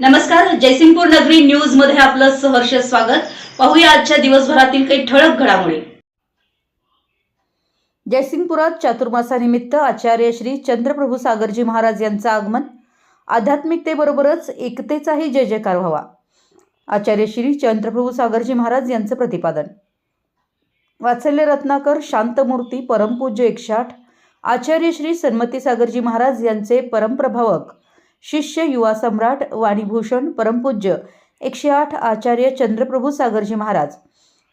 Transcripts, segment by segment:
नमस्कार जयसिंगपूर नगरी न्यूजमध्ये आपलं सहर्ष स्वागत. पाहूया आजच्या दिवसभरातील काही ठळक घडामोडी. जयसिंगपुरात चातुर्मासानिमित्त आचार्य श्री चंद्रप्रभू सागरजी महाराज यांचं आगमन. आध्यात्मिकतेबरोबरच एकतेचाही जय जयकार व्हावा. आचार्य श्री चंद्रप्रभू सागरजी महाराज यांचं प्रतिपादन. वात्सल्य रत्नाकर शांतमूर्ती परमपूज्य एकशे आठ आचार्य श्री सन्मती सागरजी महाराज यांचे परमप्रभावक शिष्य युवा सम्राट वाणीभूषण परमपूज्य एकशे आठ आचार्य चंद्रप्रभू सागरजी महाराज.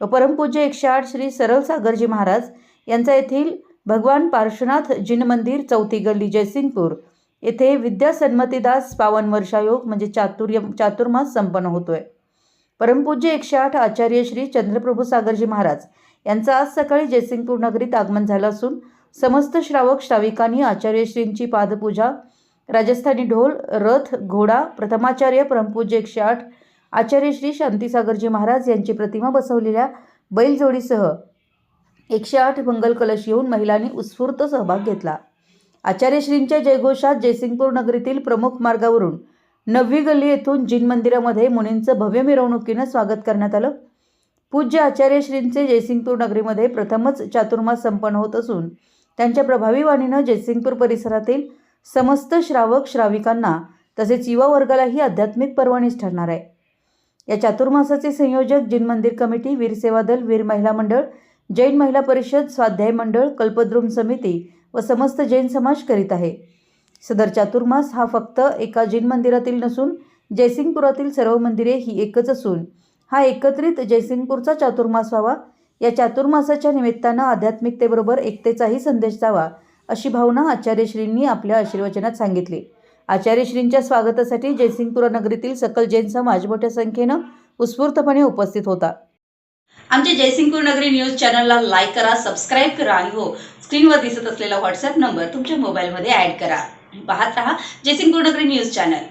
व परमपूज्य एकशे आठ श्री सरळ सागरजी महाराज यांचा येथील भगवान पार्श्वनाथ जिन मंदिर चौथी गल्ली जयसिंगपूर. येथे विद्या सन्मतीदास पावन वर्षायोग म्हणजे चातुर्य चातुर्मास संपन्न होतोय. परमपूज्य एकशे आठ आचार्य श्री चंद्रप्रभू सागरजी महाराज यांचं आज सकाळी जयसिंगपूर नगरीत आगमन झालं असून समस्त श्रावक श्राविकांनी आचार्यश्रींची पादपूजा राजस्थानी ढोल रथ घोडा प्रथमाचार्य परमपूज्य एकशे आठ आचार्य श्री शांतीसागरजी महाराज यांची प्रतिमा बसवलेल्या बैलजोडीसह एकशे आठ मंगल कलश येऊन महिलांनी उत्स्फूर्त सहभाग घेतला. आचार्यश्रींच्या जयघोषात जयसिंगपूर नगरीतील प्रमुख मार्गावरून नववी गल्ली येथून जिन मंदिरामध्ये मुनींचं भव्य मिरवणुकीनं स्वागत करण्यात आलं. पूज्य आचार्यश्रींचे जयसिंगपूर नगरीमध्ये प्रथमच चातुर्मास संपन्न होत असून त्यांच्या प्रभावी वाणीनं जयसिंगपूर परिसरातील समस्त श्रावक श्राविकांना तसेच युवा वर्गालाही आध्यात्मिक पर्वणीच ठरणार आहे. या चातुर्मासाचे संयोजक जिन मंदिर कमिटी वीर सेवा दल वीर महिला मंडळ जैन महिला परिषद स्वाध्याय मंडळ कल्पद्रुम समिती व समस्त जैन समाज करीत आहे. सदर चातुर्मास हा फक्त एका जैन मंदिरातील नसून जयसिंगपुरातील सर्व मंदिरे ही एकच असून हा एकत्रित जयसिंगपूरचा चातुर्मास व्हावा. या चातुर्मासाच्या निमित्तानं आध्यात्मिकतेबरोबर एकतेचाही संदेश जावा अशी भावना आचार्यश्रींनी आपल्या आशीर्वचनात सांगितली. आचार्यश्रींच्या स्वागतासाठी जयसिंगपूर नगरीतील सकल जैन समाज मोठ्या संख्येनं उत्स्फूर्तपणे उपस्थित होता. आमच्या जयसिंगपूर नगरी न्यूज चॅनलला लाईक करा सबस्क्राईब करा आणि हो स्क्रीनवर दिसत असलेला व्हॉट्सअप नंबर तुमच्या मोबाईलमध्ये ॲड करा. पाहत रहा जयसिंगपूर नगरी न्यूज चॅनल.